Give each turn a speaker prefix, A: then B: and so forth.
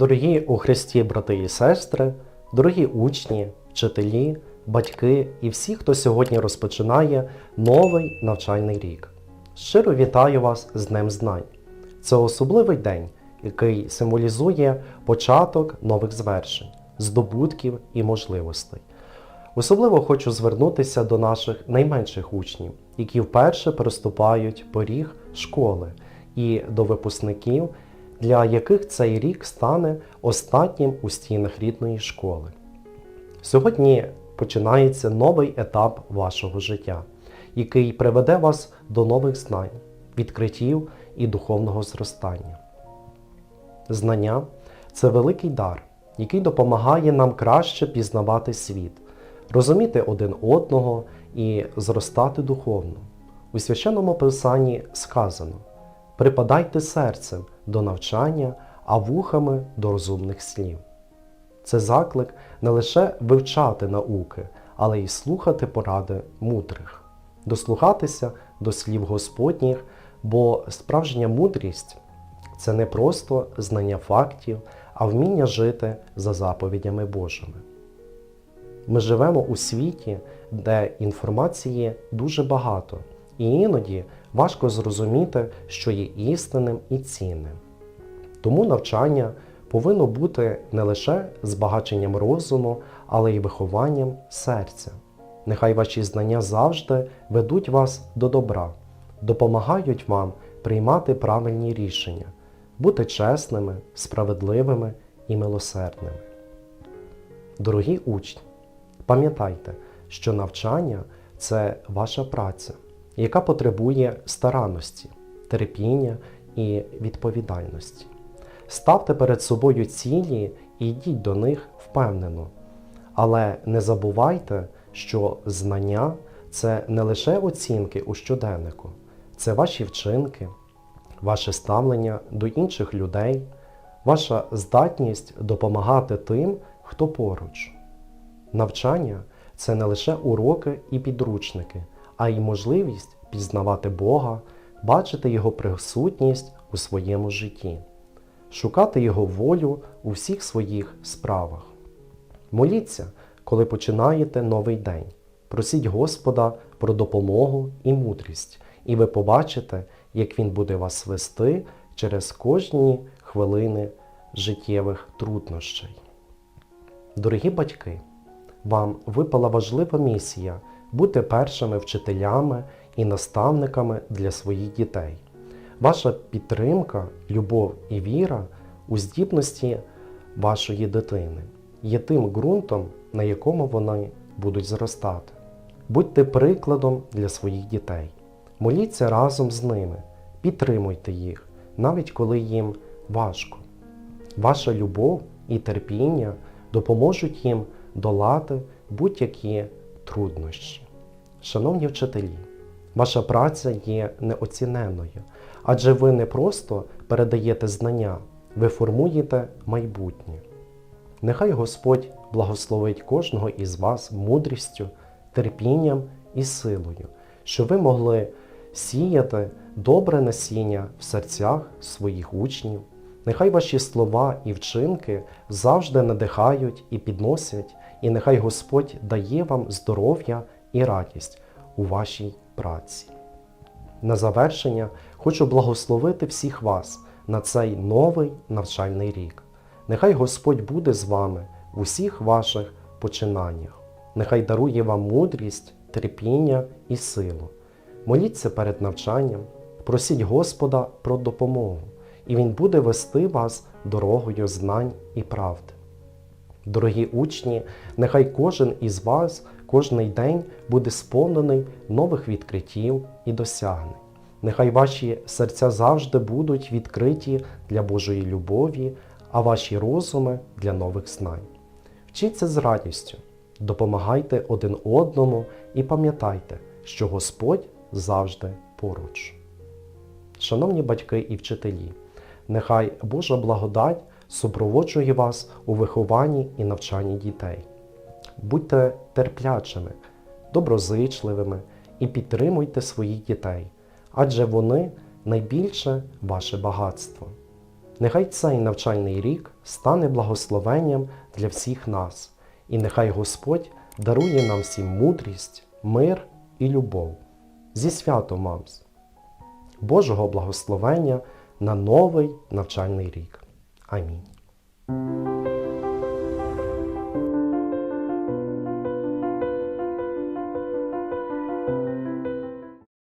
A: Дорогі у Христі брати і сестри, дорогі учні, вчителі, батьки і всі, хто сьогодні розпочинає новий навчальний рік. Щиро вітаю вас з Днем Знань. Це особливий день, який символізує початок нових звершень, здобутків і можливостей. Особливо хочу звернутися до наших найменших учнів, які вперше переступають поріг школи, і до випускників, для яких цей рік стане останнім у стінах рідної школи. Сьогодні починається новий етап вашого життя, який приведе вас до нових знань, відкриттів і духовного зростання. Знання це великий дар, який допомагає нам краще пізнавати світ, розуміти один одного і зростати духовно. У священному писанні сказано: припадайте серцем до навчання, а вухами до розумних слів. Це заклик не лише вивчати науки, але й слухати поради мудрих, дослухатися до слів Господніх, бо справжня мудрість це не просто знання фактів, а вміння жити за заповідями Божими. Ми живемо у світі, де інформації дуже багато, і іноді важко зрозуміти, що є істинним і цінним. Тому навчання повинно бути не лише збагаченням розуму, але й вихованням серця. Нехай ваші знання завжди ведуть вас до добра, допомагають вам приймати правильні рішення, бути чесними, справедливими і милосердними. Дорогі учні, пам'ятайте, що навчання це ваша праця, яка потребує старанності, терпіння і відповідальності. Ставте перед собою цілі і йдіть до них впевнено. Але не забувайте, що знання це не лише оцінки у щоденнику, це ваші вчинки, ваше ставлення до інших людей, ваша здатність допомагати тим, хто поруч. Навчання це не лише уроки і підручники, а й можливість пізнавати Бога, бачити Його присутність у своєму житті, шукати Його волю у всіх своїх справах. Моліться, коли починаєте новий день. Просіть Господа про допомогу і мудрість, і ви побачите, як Він буде вас вести через кожні хвилини життєвих труднощей. Дорогі батьки, вам випала важлива місія бути першими вчителями і наставниками для своїх дітей. Ваша підтримка, любов і віра у здібності вашої дитини є тим ґрунтом, на якому вони будуть зростати. Будьте прикладом для своїх дітей. Моліться разом з ними, підтримуйте їх, навіть коли їм важко. Ваша любов і терпіння допоможуть їм долати будь-які труднощі. Шановні вчителі, ваша праця є неоціненною, адже ви не просто передаєте знання, ви формуєте майбутнє. Нехай Господь благословить кожного із вас мудрістю, терпінням і силою, щоб ви могли сіяти добре насіння в серцях своїх учнів. Нехай ваші слова і вчинки завжди надихають і підносять, і нехай Господь дає вам здоров'я і радість у вашій праці. На завершення хочу благословити всіх вас на цей новий навчальний рік. Нехай Господь буде з вами в усіх ваших починаннях. Нехай дарує вам мудрість, терпіння і силу. Моліться перед навчанням, просіть Господа про допомогу, і Він буде вести вас дорогою знань і правди. Дорогі учні, нехай кожен із вас кожний день буде сповнений нових відкриттів і досягнень. Нехай ваші серця завжди будуть відкриті для Божої любові, а ваші розуми для нових знань. Вчіться з радістю, допомагайте один одному і пам'ятайте, що Господь завжди поруч. Шановні батьки і вчителі, нехай Божа благодать супроводжує вас у вихованні і навчанні дітей. Будьте терплячими, доброзичливими і підтримуйте своїх дітей, адже вони найбільше ваше багатство. Нехай цей навчальний рік стане благословенням для всіх нас, і нехай Господь дарує нам всім мудрість, мир і любов. Зі святом Мамс! Божого благословення на новий навчальний рік. Амінь.